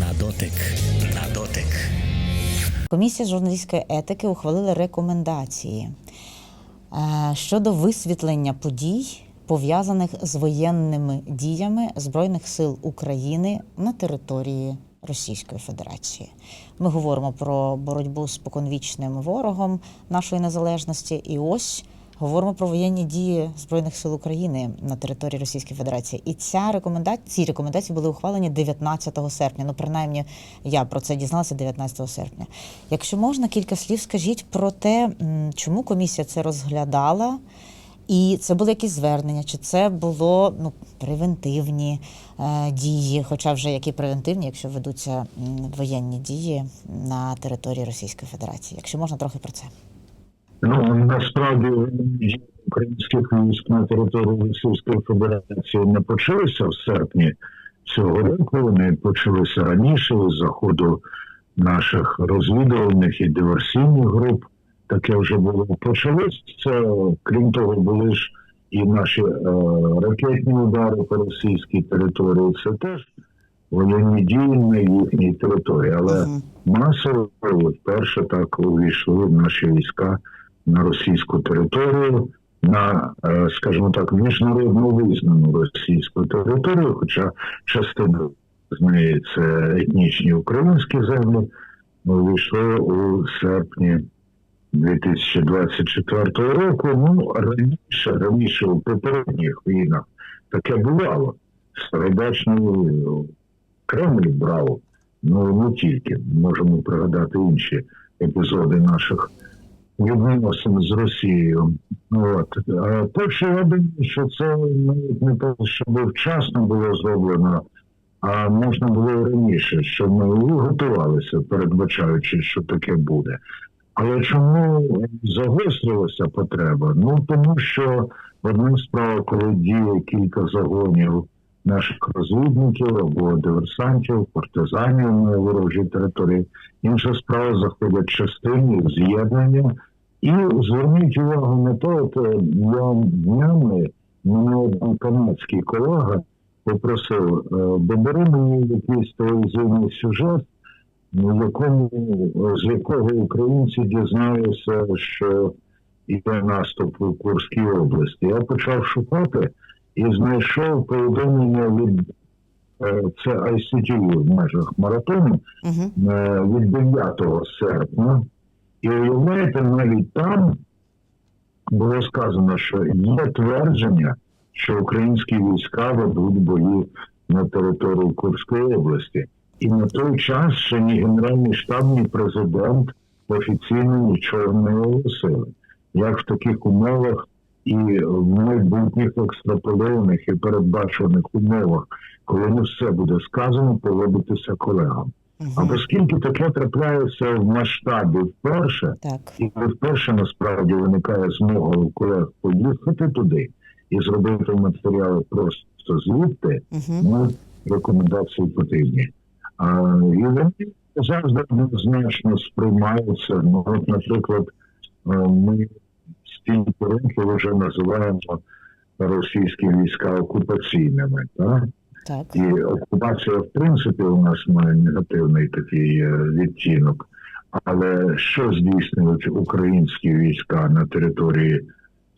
На дотик, на дотик. Комісія журналістської етики ухвалила рекомендації е, щодо висвітлення подій, пов'язаних з воєнними діями Збройних сил України на території Російської Федерації. Ми говоримо про боротьбу з споконвічним ворогом нашої незалежності, і ось говоримо про воєнні дії Збройних сил України на території Російської Федерації. І ця рекомендація, ці рекомендації були ухвалені 19 серпня. Ну, принаймні, я про це дізналася 19 серпня. Якщо можна, кілька слів скажіть про те, чому комісія це розглядала. І це були якісь звернення, чи це було ну, превентивні е, дії, хоча вже які превентивні, якщо ведуться воєнні дії на території Російської Федерації. Якщо можна трохи про це. Ну насправді українських військ на території Російської Федерації не почалися в серпні цього року. Вони почалися раніше з заходу наших розвідувальних і диверсійних груп. Таке вже було почалось. Це крім того, були ж і наші е, ракетні удари по російській території. Це теж воєнні дії на їхній території, але масово вперше так увійшли в наші війська на російську територію, на, е, скажімо так, міжнародно визнану російську територію, хоча частина з неї це етнічні українські землі, увійшли у серпні 2024 року. Ну, раніше, раніше у попередніх війнах таке бувало. Стародачний Кремль брав Ну не тільки можемо пригадати інші епізоди наших відносин з Росією. От я думаю, що це навіть не те, щоб вчасно було зроблено, а можна було раніше, що ми готувалися, передбачаючи, що таке буде. Але чому загострилася потреба? Ну тому що одна справа, коли діє кілька загонів наших розвідників або диверсантів, партизанів на ворожій території. Інша справа заходять частини з'єднання. І зверніть увагу на те, е, я днями мене один канадський колега попросив, е, добери мені якийсь телевізійний сюжет, якому з якого українці дізналися, що йде наступ у Курській області. Я почав шукати і знайшов повідомлення від е, це ICTV в межах маратону Угу. е, від 9 серпня. І уявляєте, навіть там було сказано, що є твердження, що українські війська ведуть бої на території Курської області. І на той час ще ні Генеральний штаб, ні президент офіційно нічого не оголосили. Як в таких умовах і в майбутніх екстраполованих і передбачених умовах, коли не все буде сказано, поводитися колегам. А оскільки таке трапляється в масштабі вперше, Так. і вперше насправді виникає змога у колег поїхати туди і зробити матеріали просто звідти, ну, рекомендації потрібні. А, і вони завжди однозначно сприймаються. Ну, от, наприклад, е, ми стільки років вже називаємо російські війська окупаційними. Так? Так. І окупація, в принципі, у нас має негативний такий е, відтінок. Але що здійснюють українські війська на території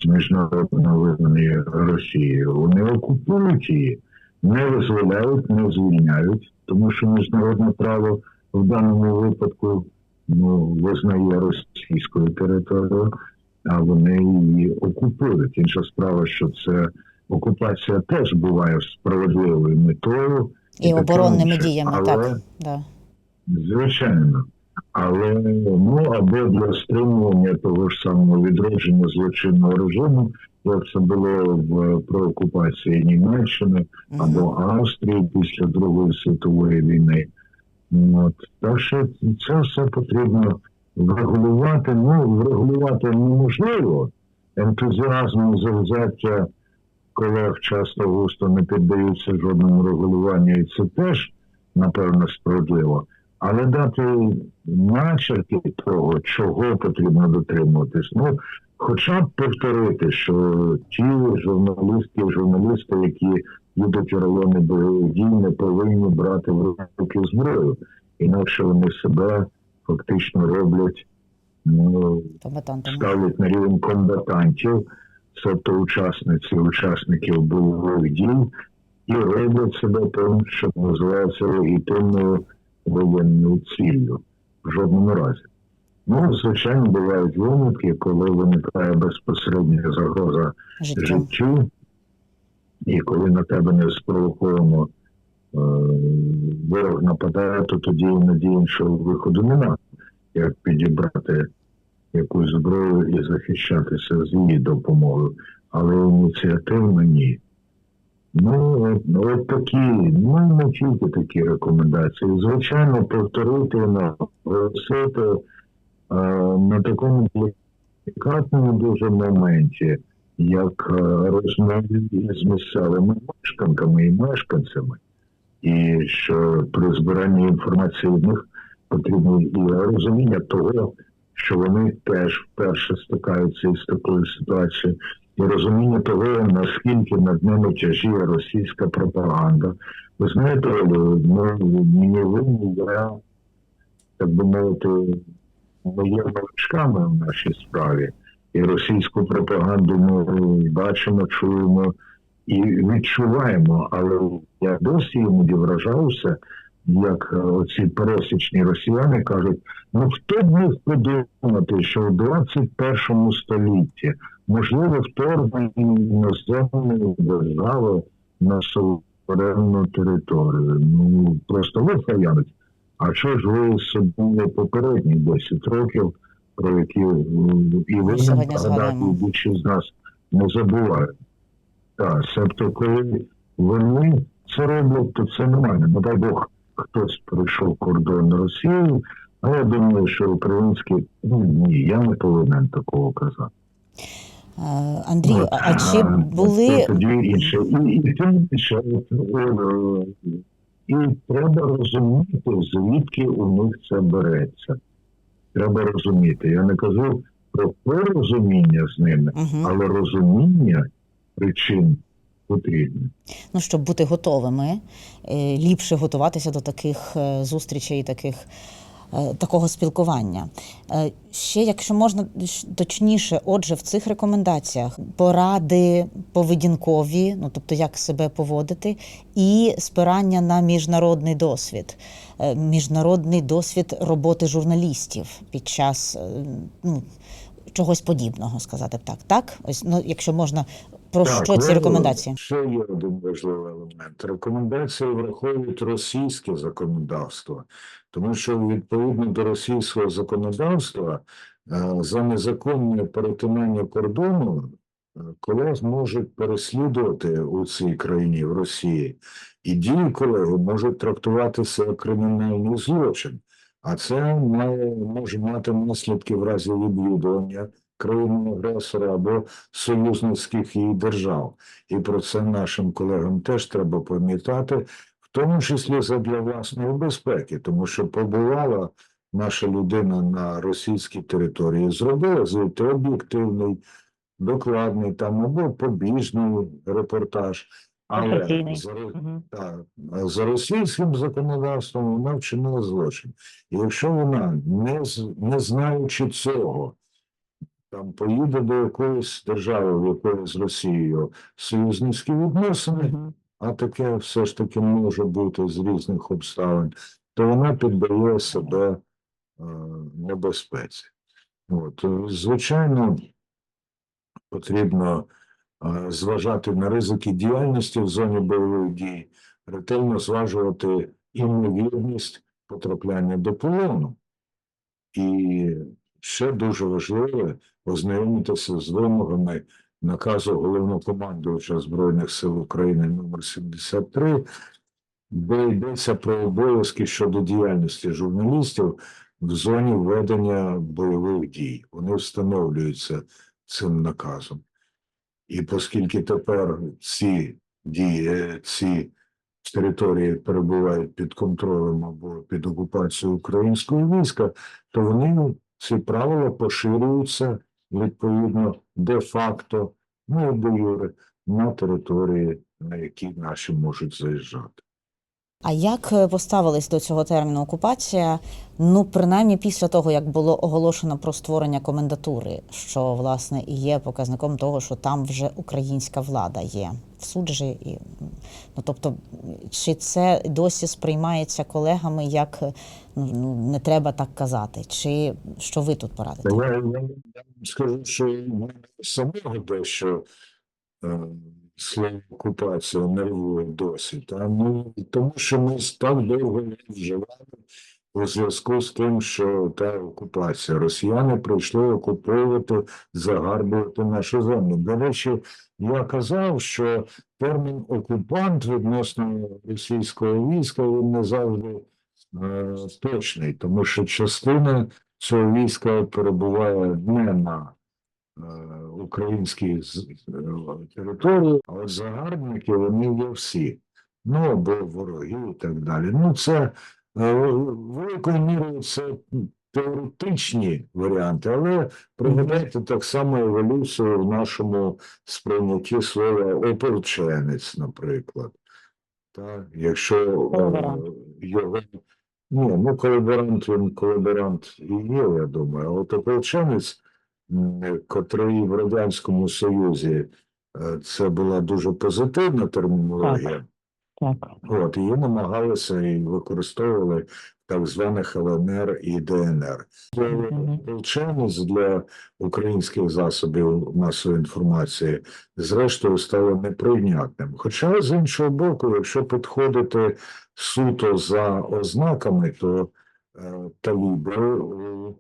міжнародно визнаної Росії? Вони окупують її, не визволяють, не звільняють, тому що міжнародне право в даному випадку ну, визнає російською територією, а вони її окупують. Інша справа, що це окупація теж буває справедливою метою. І таке оборонними діями, Але- так. Да. Звичайно. Але ну або для стримування того ж самого відродження злочинного режиму, як це було в про окупації Німеччини або. Австрії після Другої світової війни. От так що це все потрібно врегулювати. Ну врегулювати неможливо. Ентузіазм завзяття колег часто густо не піддаються жодному регулюванню, і це теж напевно справедливо. Але дати начерки того, чого потрібно дотримуватись. Ну, хоча б повторити, що ті журналістки, журналісти, які їдуть в райони бойових дій, не повинні брати в руки зброю. Інакше вони себе фактично роблять ну, ставлять на рівень комбатантів, тобто учасниці, учасників бойових дій, і роблять себе тим, що називається легітимною воєнною ціллю. В жодному разі. Ну, звичайно, бувають винятки, коли виникає безпосередня загроза життю, і коли на тебе не спровоковано е, ворог нападає, то тоді надії іншого виходу немає, як підібрати якусь зброю і захищатися з її допомогою. Але ініціативно ні. Ну, от, ну, от такі, ну не тільки такі рекомендації. Звичайно, повторити наголосити е, на такому делікатному дуже моменті, як е, розмови з місцевими мешканками і мешканцями, і що при збиранні інформації від них потрібно і розуміння того, що вони теж вперше стикаються із такою ситуацією, і розуміння того, наскільки над ними тяжіє російська пропаганда. Ви знаєте, ну, мені винні, я, так би мовити, ми є новичками в нашій справі. І російську пропаганду ми бачимо, чуємо і відчуваємо, але я досі іноді вражаюся, як е, оці пересічні росіяни кажуть: ну хто б міг подумати, що в 21 столітті можливо вторгнення іноземної держави на суверенну територію. Ну просто ви. А що ж ви собі попередні 10 років, про які і ви більшість з нас не забувають. Так, себто, коли вони це роблять, то це нормально. Не дай Бог, хтось прийшов кордон Росії, а я думаю, що українські ну ні, я не повинен такого казати. Андрію, а а чи були тоді інше. І, і тим більше, е, і треба розуміти, звідки у них це береться. Треба розуміти. Я не кажу про порозуміння з ними, але розуміння причин потрібне. ну, щоб бути готовими, е, ліпше готуватися до таких е, зустрічей, таких, е, такого спілкування. Ще, якщо можна точніше, отже, в цих рекомендаціях поради поведінкові, ну тобто як себе поводити, і спирання на міжнародний досвід, міжнародний досвід роботи журналістів під час ну, чогось подібного, сказати б так. Так, ось ну, якщо можна про що ці рекомендації? Ще є один важливий елемент. Рекомендації враховують російське законодавство, тому що відповідно до російського законодавства е, за незаконне перетинання кордону е, колег можуть переслідувати у цій країні в Росії, і дії колеги можуть трактуватися як кримінальний злочин. А це має може мати наслідки в разі відвідування країни-агресора або союзницьких її держав. І про це нашим колегам теж треба пам'ятати, в тому числі задля власної безпеки, тому що побувала наша людина на російській території, зробила звідти об'єктивний, докладний там або побіжний репортаж. Але за, ро- Мгм. так, а за російським законодавством вона вчинила злочин. І якщо вона, не, не знаючи цього, там поїде до якоїсь держави, в якої з Росією союзницькі відносини, а таке все ж таки може бути з різних обставин, то вона піддає себе е, небезпеці. От, е, звичайно, потрібно е, зважати на ризики діяльності в зоні бойових дій, ретельно зважувати імовірність потрапляння до полону. І ще дуже важливо ознайомитися з вимогами наказу головнокомандувача Збройних сил України номер 73, де йдеться про обов'язки щодо діяльності журналістів в зоні ведення бойових дій. Вони встановлюються цим наказом. І оскільки тепер ці дії, ці території перебувають під контролем або під окупацією українського війська, то вони ці правила поширюються відповідно де-факто, ну де юре, на території, на які наші можуть заїжджати. А як е, поставились до цього терміну окупація? Ну, принаймні після того, як було оголошено про створення комендатури, що власне і є показником того, що там вже українська влада є в суджі, і ну тобто, чи це досі сприймається колегами як е, ну, ну не треба так казати, чи що ви тут порадите? Я, скажу, що самого дещо е, слово окупація нервує досі. Та? Ну, тому що ми так довго не вживали у зв'язку з тим, що та окупація. Росіяни прийшли окуповувати, загарбувати нашу землю. До речі, я казав, що термін окупант відносно російського війська він не завжди е, точний, тому що частина цього війська перебуває не на українській е, території, а загарбники вони є всі. Ну або вороги і так далі. Ну, це е, великою мірою це теоретичні варіанти, але пригадайте так само еволюцію в нашому сприйнятті слова ополченець, наприклад. Так, якщо е, його ні, ну колаборант він колаборант і є, я думаю. А от ополченець, котрий в Радянському Союзі е, це була дуже позитивна термінологія. Так. От, її намагалися і використовували в так званих ЛНР і ДНР. Мгм. Для українських засобів масової інформації, зрештою, стало неприйнятним. Хоча, з іншого боку, якщо підходити суто за ознаками, то е, таліби м,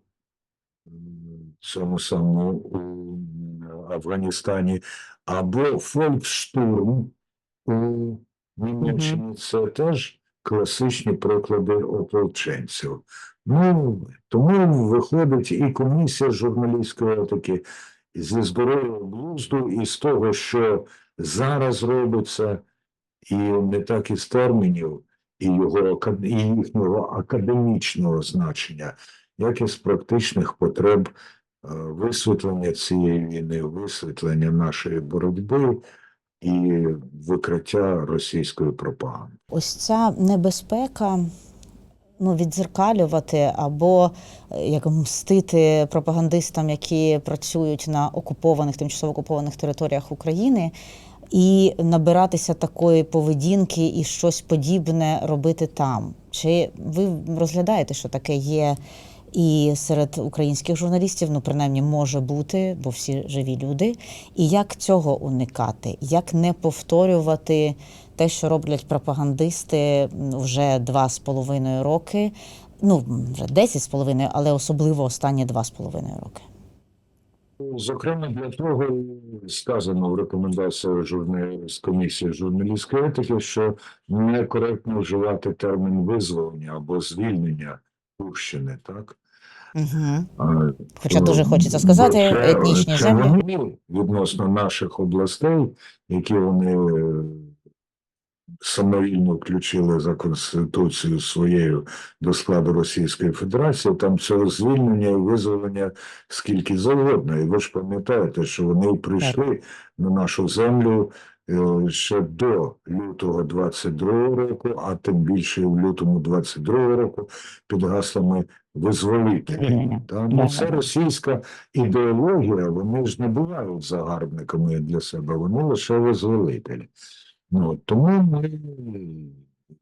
цьому самому у Афганістані або фолькштурм у Німеччині це теж класичні приклади ополченців. Ну, тому виходить і комісія журналістської етики зі здорового глузду, і з того, що зараз робиться, і не так із термінів, і, його, і їхнього академічного значення, як і з практичних потреб висвітлення цієї війни, висвітлення нашої боротьби і викриття російської пропаганди. Ось ця небезпека ну, відзеркалювати або е, як мстити пропагандистам, які працюють на окупованих, тимчасово окупованих територіях України, і набиратися такої поведінки і щось подібне робити там. Чи ви розглядаєте, що таке є? І серед українських журналістів, ну принаймні може бути, бо всі живі люди. І як цього уникати? Як не повторювати те, що роблять пропагандисти вже два з половиною роки, ну вже десять з половиною, але особливо останні два з половиною роки. Зокрема, для того сказано в рекомендаціях журна... з комісії журналістської етики, що некоректно вживати термін визволення або звільнення Курщини, так? Угу. А, Хоча то дуже хочеться сказати, це- етнічні це землі. вони відносно наших областей, які вони е, самовільно включили за конституцією своєю до складу Російської Федерації, там цього звільнення і визволення скільки завгодно. І ви ж пам'ятаєте, що вони прийшли на нашу землю ще до лютого 22 року, а тим більше в лютому 22 року під гаслами визволителі. Ну, це російська ідеологія, вони ж не бувають загарбниками для себе, вони лише визволителі. Ну, тому ми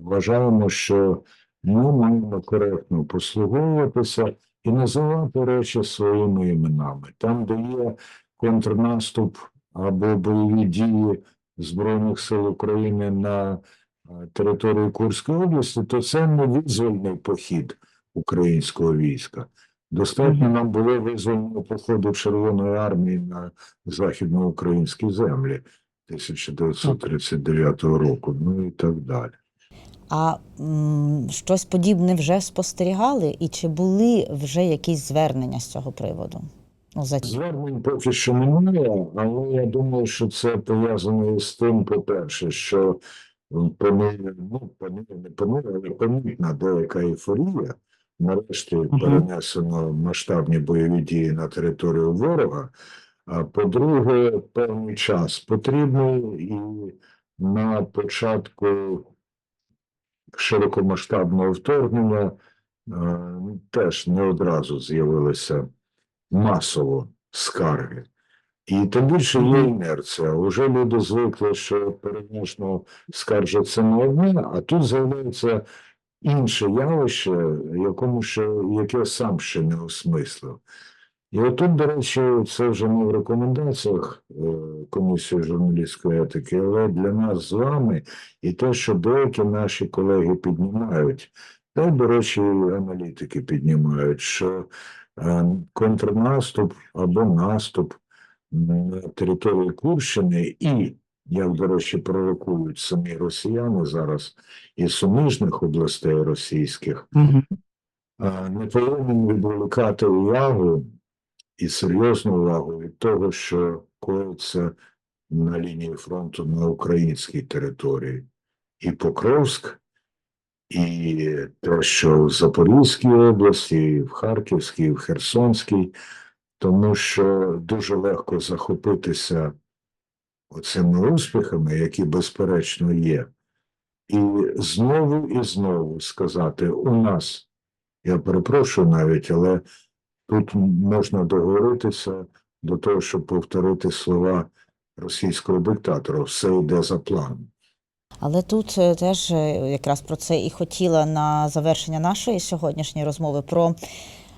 вважаємо, що ми маємо коректно послуговуватися і називати речі своїми іменами. Там, де є контрнаступ або бойові дії Збройних сил України на е, території Курської області, то це не визвольний похід українського війська. Достатньо нам було визвольного походу Червоної армії на західноукраїнські землі 1939 року, ну і так далі. А м, щось подібне вже спостерігали, і чи були вже якісь звернення з цього приводу? Звернень поки що немає, але я думаю, що це пов'язано із тим, по-перше, що помі- ну, помі- не помі- але помітна деяка ейфорія. Нарешті перенесено масштабні бойові дії на територію ворога. А по-друге, певний час потрібний і на початку широкомасштабного вторгнення е, теж не одразу з'явилися масово скарги. І тим більше є інерція. Уже люди звикли, що переважно скаржаться на одне, а тут з'являється інше явище, якому ще, яке сам ще не осмислив. І отут, до речі, це вже не в рекомендаціях е, комісії журналістської етики, але для нас з вами і те, що деякі наші колеги піднімають, та й, до речі, аналітики піднімають, що контрнаступ або наступ на території Курщини і, як, до речі, пророкують самі росіяни зараз із суміжних областей російських, а, не повинен відволікати увагу і серйозну увагу від того, що коїться на лінії фронту на українській території. І Покровськ, і те, що в Запорізькій області, і в Харківській, і в Херсонській, тому що дуже легко захопитися оцими успіхами, які безперечно є, і знову і знову сказати: у нас, я перепрошую навіть, але тут можна договоритися до того, щоб повторити слова російського диктатора: все йде за планом. Але тут е, теж е, якраз про це і хотіла на завершення нашої сьогоднішньої розмови про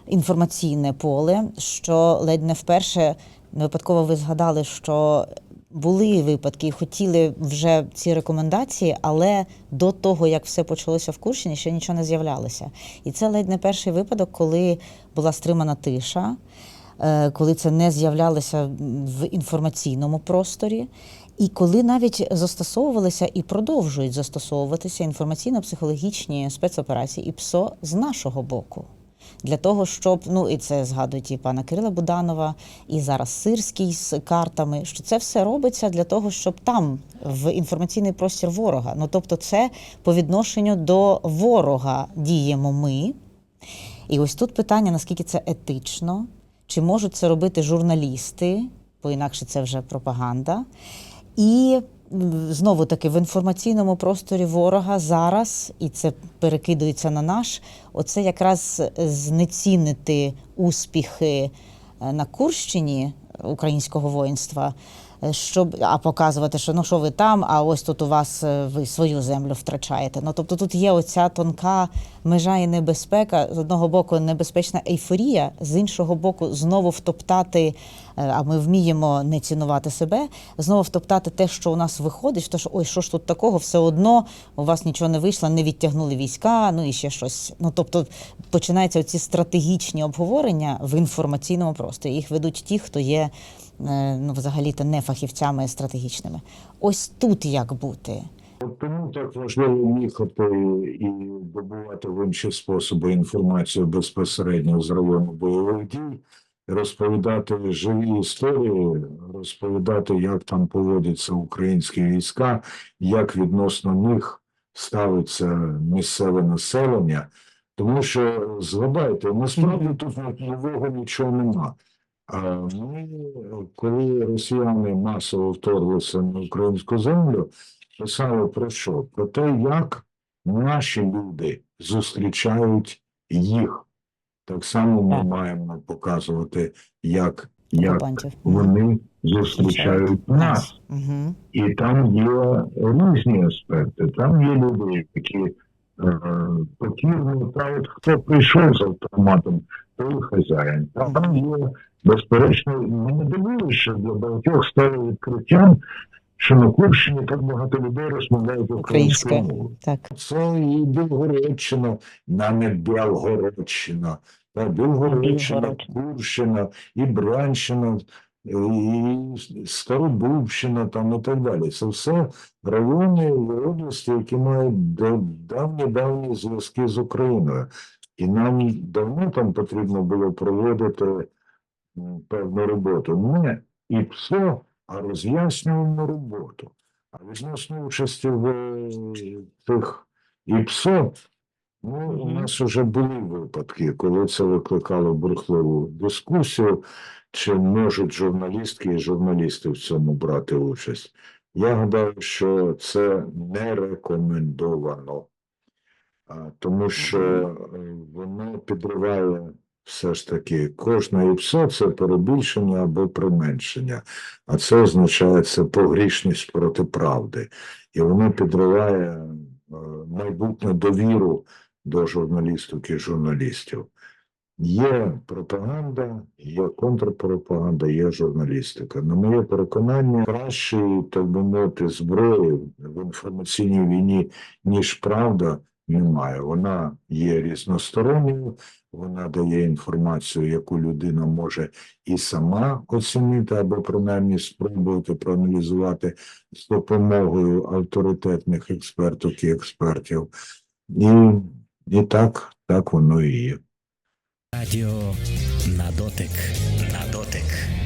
інформаційне поле, що ледь не вперше не випадково ви згадали, що були випадки і хотіли вже ці рекомендації, але до того, як все почалося в Курщині, ще нічого не з'являлося. І це ледь не перший випадок, коли була стримана тиша, е, коли це не з'являлося в інформаційному просторі. І коли навіть застосовувалися і продовжують застосовуватися інформаційно-психологічні спецоперації і ПСО з нашого боку. Для того, щоб, ну і це згадують і пана Кирила Буданова, і зараз Сирський з картами, що це все робиться для того, щоб там в інформаційний простір ворога. Ну тобто, це по відношенню до ворога діємо ми. І ось тут питання, наскільки це етично, чи можуть це робити журналісти, бо інакше це вже пропаганда. І знову таки в інформаційному просторі ворога зараз, і це перекидується на наш, оце якраз знецінити успіхи е, на Курщині українського воїнства, щоб а показувати, що ну що ви там, а ось тут у вас е, ви свою землю втрачаєте. Ну тобто тут є оця тонка межа і небезпека. З одного боку, небезпечна ейфорія, з іншого боку, знову втоптати, е, а ми вміємо не цінувати себе, знову втоптати те, що у нас виходить, то що ой, що ж тут такого, все одно у вас нічого не вийшло, не відтягнули війська, ну і ще щось. Ну тобто починаються оці стратегічні обговорення в інформаційному просторі. Їх ведуть ті, хто є е, ну, взагалі-то не фахівцями стратегічними. Ось тут як бути. Тому так важливо їхати і добувати в інші способи інформацію безпосередньо з району бойових дій, розповідати живі історії, розповідати, як там поводяться українські війська, як відносно них ставиться місцеве населення. Тому що згадайте, насправді тут нового нічого нема. Ми, коли росіяни масово вторглися на українську землю, писали про що? Про те, як наші люди зустрічають їх. Так само ми маємо показувати, як, як вони зустрічають нас. Угу. І там є різні аспекти. Там є люди, які е, покірно, та от хто прийшов з автоматом, той хазяїн. Там є, безперечно, мене дивує, що для багатьох стало відкриттям, що на Курщині так багато людей розмовляють українською мовою. Так. Це і Білгородщина, навіть Білгородщина, та Білгородщина. Курщина, і Бранщина, і Старобубщина там і так далі. Це все райони і області, які мають да- давні-давні зв'язки з Україною. І нам давно там потрібно було проводити певну роботу. Не і ПСО, а роз'яснювальну роботу. А відносно участі в е, тих ІПСО, Ну, у нас вже були випадки, коли це викликало бурхливу дискусію, чи можуть журналістки і журналісти в цьому брати участь. Я гадаю, що це не рекомендовано, тому що е, воно підриває все ж таки кожне і все це перебільшення або применшення, а це означає це погрішність проти правди, і воно підриває е, майбутню довіру до журналістики і журналістів. Є пропаганда, є контрпропаганда, є журналістика. На моє переконання, кращої, так би мовити, зброї в інформаційній війні, ніж правда, немає. Вона є різносторонньою, вона дає інформацію, яку людина може і сама оцінити, або принаймні спробувати проаналізувати з допомогою авторитетних експерток і експертів. І, і так, так воно і є. Радіо на дотик. На дотик.